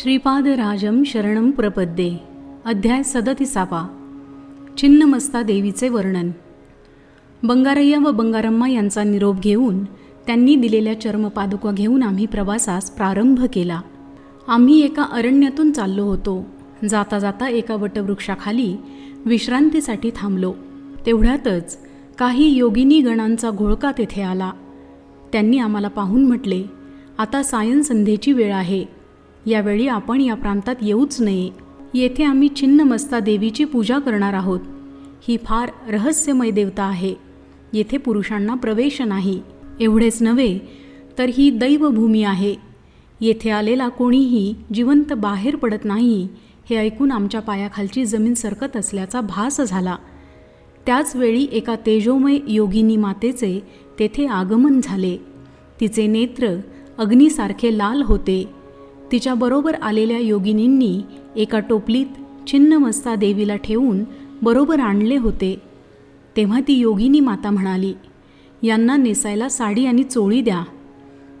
श्रीपादराजम शरणम प्रपद्ये. अध्याय सदतिसावा. छिन्नमस्ता देवीचे वर्णन. बंगारय्या व बंगारम्मा यांचा निरोप घेऊन त्यांनी दिलेल्या चर्मपादुका घेऊन आम्ही प्रवासास प्रारंभ केला. आम्ही एका अरण्यातून चाललो होतो. जाता जाता एका वटवृक्षाखाली विश्रांतीसाठी थांबलो. तेवढ्यातच काही योगिनी गणांचा घोळका तेथे आला. त्यांनी आम्हाला पाहून म्हटले आता सायन संध्येची वेळ आहे. यावेळी आपण या प्रांतात येऊच नये येथे आम्ही छिन्नमस्ता देवीची पूजा करणार आहोत. ही फार रहस्यमय देवता आहे. येथे पुरुषांना प्रवेश नाही. एवढेच नव्हे तर ही दैवभूमी आहे. येथे आलेला कोणीही जिवंत बाहेर पडत नाही हे ऐकून आमच्या पायाखालची जमीन सरकत असल्याचा भास झाला. त्याचवेळी एका तेजोमय योगिनी मातेचे तेथे आगमन झाले. तिचे नेत्र अग्नीसारखे लाल होते. तिच्याबरोबर आलेल्या योगिनींनी एका टोपलीत छिन्नमस्ता देवीला ठेवून बरोबर आणले होते. तेव्हा ती योगिनी माता म्हणाली यांना नेसायला साडी आणि चोळी द्या.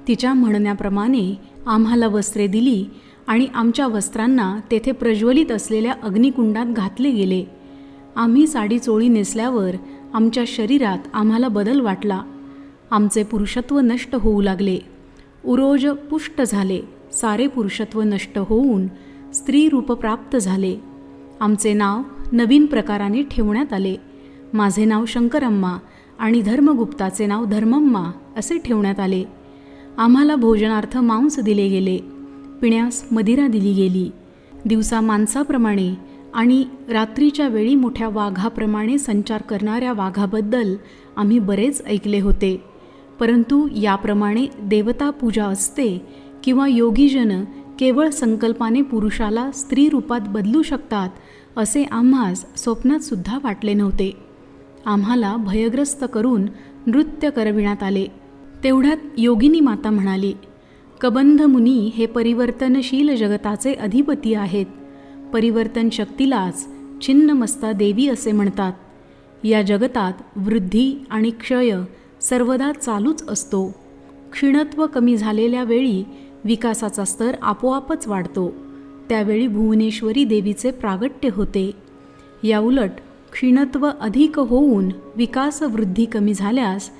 तिच्या म्हणण्याप्रमाणे आम्हाला वस्त्रे दिली आणि आमच्या वस्त्रांना तेथे प्रज्वलित असलेल्या अग्निकुंडात घातले गेले. आम्ही साडी चोळी नेसल्यावर आमच्या शरीरात आम्हाला बदल वाटला. आमचे पुरुषत्व नष्ट होऊ लागले. उरोज पुष्ट झाले. सारे पुरुषत्व नष्ट होऊन स्त्री रूप प्राप्त झाले. आमचे नाव नवीन प्रकाराने ठेवण्यात आले. माझे नाव शंकरम्मा आणि धर्मगुप्ताचे नाव धर्मम्मा असे ठेवण्यात आले. आम्हाला भोजनार्थ मांस दिले गेले. पिण्यास मदिरा दिली गेली. दिवसा माणसाप्रमाणे आणि रात्रीच्या वेळी मोठ्या वाघाप्रमाणे संचार करणाऱ्या वाघाबद्दल आम्ही बरेच ऐकले होते. परंतु याप्रमाणे देवता पूजा असते किंवा योगीजन केवळ संकल्पाने पुरुषाला स्त्री रूपात बदलू शकतात असे आम्हास स्वप्नात सुद्धा वाटले नव्हते. आम्हाला भयग्रस्त करून नृत्य करविण्यात आले. तेवढ्यात योगिनी माता म्हणाली कबंध मुनी हे परिवर्तनशील जगताचे अधिपती आहेत. परिवर्तन शक्तीलाच छिन्नमस्ता देवी असे म्हणतात. या जगतात वृद्धी आणि क्षय सर्वदा चालूच असतो. क्षीणत्व कमी झालेल्या वेळी विकासाचा स्तर आपोआपच वाढतो. त्यावेळी भुवनेश्वरी देवीचे प्रागट्य होते. याउलट क्षीणत्व अधिक होऊन विकासवृद्धी कमी झाल्यास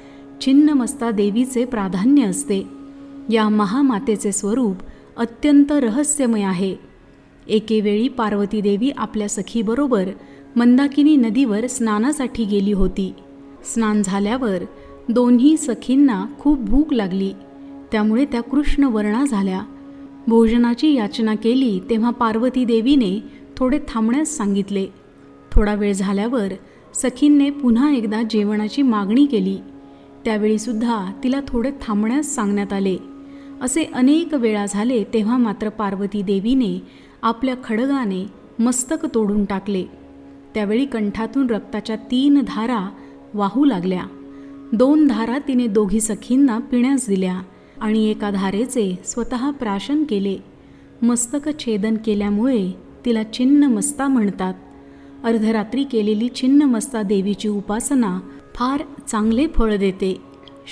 छिन्नमस्ता देवीचे प्राधान्य असते. या महामातेचे स्वरूप अत्यंत रहस्यमय आहे. एकेवेळी पार्वती देवी आपल्या सखीबरोबर मंदाकिनी नदीवर स्नानासाठी गेली होती. स्नान झाल्यावर दोन्ही सखींना खूप भूक लागली. त्यामुळे त्या कृष्ण वर्णा झाल्या. भोजनाची याचना केली तेव्हा पार्वती देवीने थोडे थांबण्यास सांगितले. थोडा वेळ झाल्यावर सखींने पुन्हा एकदा जेवणाची मागणी केली. त्यावेळीसुद्धा तिला थोडे थांबण्यास सांगण्यात आले. असे अनेक वेळा झाले तेव्हा मात्र पार्वती देवीने आपल्या खडगाने मस्तक तोडून टाकले. त्यावेळी कंठातून रक्ताच्या तीन धारा वाहू लागल्या. दोन धारा तिने दोघी सखींना पिण्यास दिल्या. आणि एका धारेचे स्वतः प्राशन केले. मस्तक छेदन केल्यामुळे तिला छिन्नमस्ता म्हणतात. अर्धरात्री केलेली छिन्नमस्ता देवीची उपासना फार चांगले फळ देते.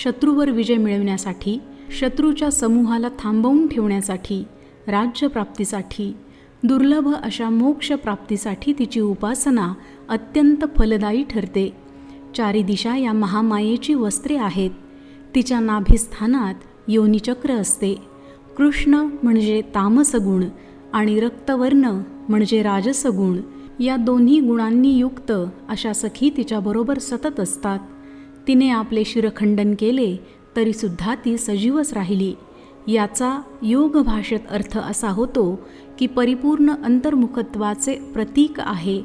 शत्रूवर विजय मिळवण्यासाठी शत्रूच्या समूहाला थांबवून ठेवण्यासाठी राज्यप्राप्तीसाठी दुर्लभ अशा मोक्षप्राप्तीसाठी तिची उपासना अत्यंत फलदायी ठरते. चारी दिशा या महामायेची वस्त्रे आहेत. तिच्या नाभिस्थानात योनिचक्र असते. कृष्ण म्हणजे तामसगुण आणि रक्तवर्ण म्हणजे राजसगुण. या दोन्ही गुणांनी युक्त अशा सखी तिच्याबरोबर सतत असतात. तिने आपले शिरखंडन केले तरीसुद्धा ती सजीवच राहिली. याचा योग भाषेत अर्थ असा होतो की परिपूर्ण अंतर्मुखत्वाचे प्रतीक आहे.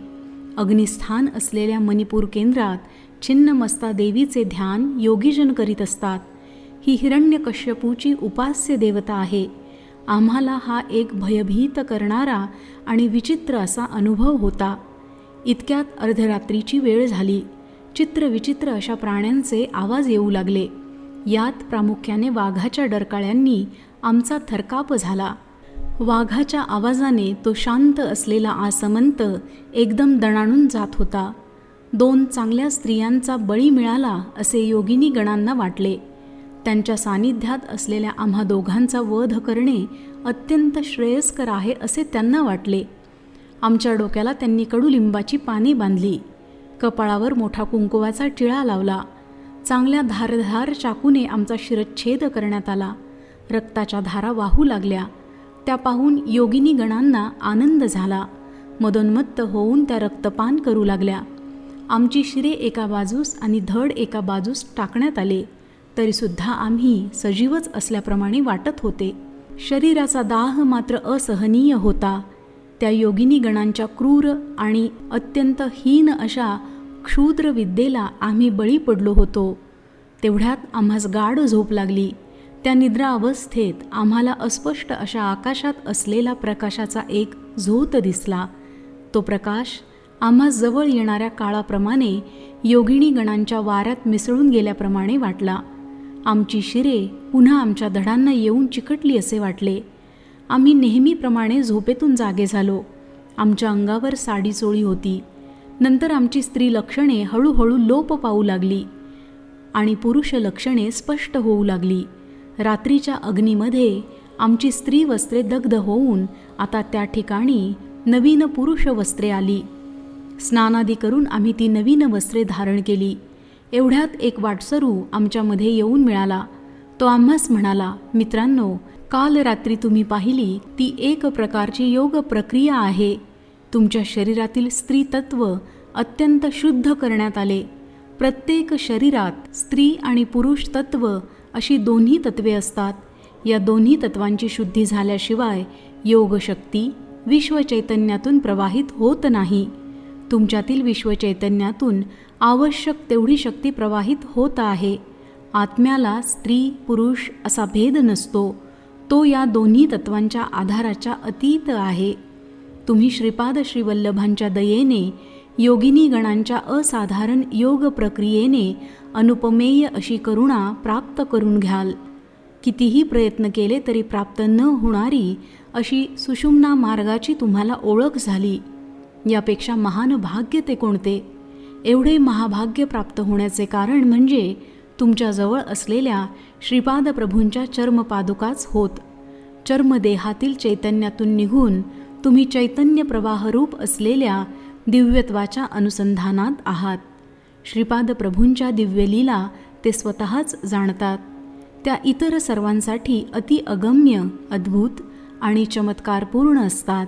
अग्निस्थान असलेल्या मणिपूर केंद्रात छिन्नमस्ता देवीचे ध्यान योगीजन करीत असतात. ही हिरण्यकश्यपूची उपास्य देवता आहे. आम्हाला हा एक भयभीत करणारा आणि विचित्र असा अनुभव होता. इतक्यात अर्धरात्रीची वेळ झाली. चित्रविचित्र अशा प्राण्यांचे आवाज येऊ लागले. यात प्रामुख्याने वाघाच्या डरकाळ्यांनी आमचा थरकाप झाला. वाघाच्या आवाजाने तो शांत असलेला आसमंत एकदम दणाणून जात होता. दोन चांगल्या स्त्रियांचा बळी मिळाला असे योगिनी गणांना वाटले. त्यांच्या सानिध्यात असलेल्या आम्हा दोघांचा वध करणे अत्यंत श्रेयस्कर आहे असे त्यांना वाटले. आमच्या डोक्याला त्यांनी कडुलिंबाची पाने बांधली. कपाळावर मोठा कुंकुवाचा टिळा लावला. चांगल्या धारधार चाकूने आमचा शिरच्छेद करण्यात आला. रक्ताच्या धारा वाहू लागल्या. त्या पाहून योगिनी गणांना आनंद झाला. मदोन्मत्त होऊन त्या रक्तपान करू लागल्या. आमची शिरे एका बाजूस आणि धड एका बाजूस टाकण्यात आले. तरीसुद्धा आम्ही सजीवच असल्याप्रमाणे वाटत होते. शरीराचा दाह मात्र असहनीय होता. त्या योगिनी गणांच्या क्रूर आणि अत्यंत हीन अशा क्षुद्र विद्येला आम्ही बळी पडलो होतो. तेवढ्यात आम्हास गाढ झोप लागली. त्या निद्रा अवस्थेत आम्हाला अस्पष्ट अशा आकाशात असलेला प्रकाशाचा एक झोत दिसला. तो प्रकाश आम्हा जवळ येणाऱ्या काळाप्रमाणे योगिनी गणांच्या वाऱ्यात मिसळून गेल्याप्रमाणे वाटला. आमची शिरे पुन्हा आमच्या धडांना येऊन चिकटली असे वाटले. आम्ही नेहमीप्रमाणे झोपेतून जागे झालो. आमच्या अंगावर साडी चोळी होती. नंतर आमची स्त्री लक्षणे हळूहळू लोप पावू लागली आणि पुरुष लक्षणे स्पष्ट होऊ लागली. रात्रीच्या अग्नीमध्ये आमची स्त्री वस्त्रे दग्ध होऊन आता त्या ठिकाणी नवीन पुरुष वस्त्रे आली. स्नानादी करून आम्ही ती नवीन वस्त्रे धारण केली. एवढ्यात एक वाटसरू आमच्यामध्ये येऊन मिळाला. तो आम्हास म्हणाला मित्रांनो काल रात्री तुम्ही पाहिली ती एक प्रकारची योग प्रक्रिया आहे. तुमच्या शरीरातील स्त्री तत्व अत्यंत शुद्ध करण्यात आले. प्रत्येक शरीरात स्त्री आणि पुरुष तत्व अशी दोन्ही तत्वे असतात. या दोन्ही तत्वांची शुद्धी झाल्याशिवाय योगशक्ती विश्वचैतन्यातून प्रवाहित होत नाही. तुमच्यातील विश्वचैतन्यातून आवश्यक तेवढी शक्ती प्रवाहित होत आहे. आत्म्याला स्त्री पुरुष असा भेद नसतो. तो या दोन्ही तत्वांच्या आधाराच्या अतीत आहे. तुम्ही श्रीपाद श्रीवल्लभांच्या दयेने योगिनी गणांच्या असाधारण योग प्रक्रियेने अनुपमेय अशी करुणा प्राप्त करून घ्याल. कितीही प्रयत्न केले तरी प्राप्त न होणारी अशी सुषुम्ना मार्गाची तुम्हाला ओळख झाली. यापेक्षा महान भाग्य ते कोणते? एवढे महाभाग्य प्राप्त होण्याचे कारण म्हणजे तुमच्याजवळ असलेल्या श्रीपाद प्रभूंच्या चर्मपादुकाच होत. चर्मदेहातील चैतन्यातून निघून तुम्ही चैतन्य प्रवाहरूप असलेल्या दिव्यत्वाच्या अनुसंधानात आहात. श्रीपाद प्रभूंच्या दिव्यलीला ते स्वतःच जाणतात. त्या इतर सर्वांसाठी अति अगम्य अद्भुत आणि चमत्कारपूर्ण असतात.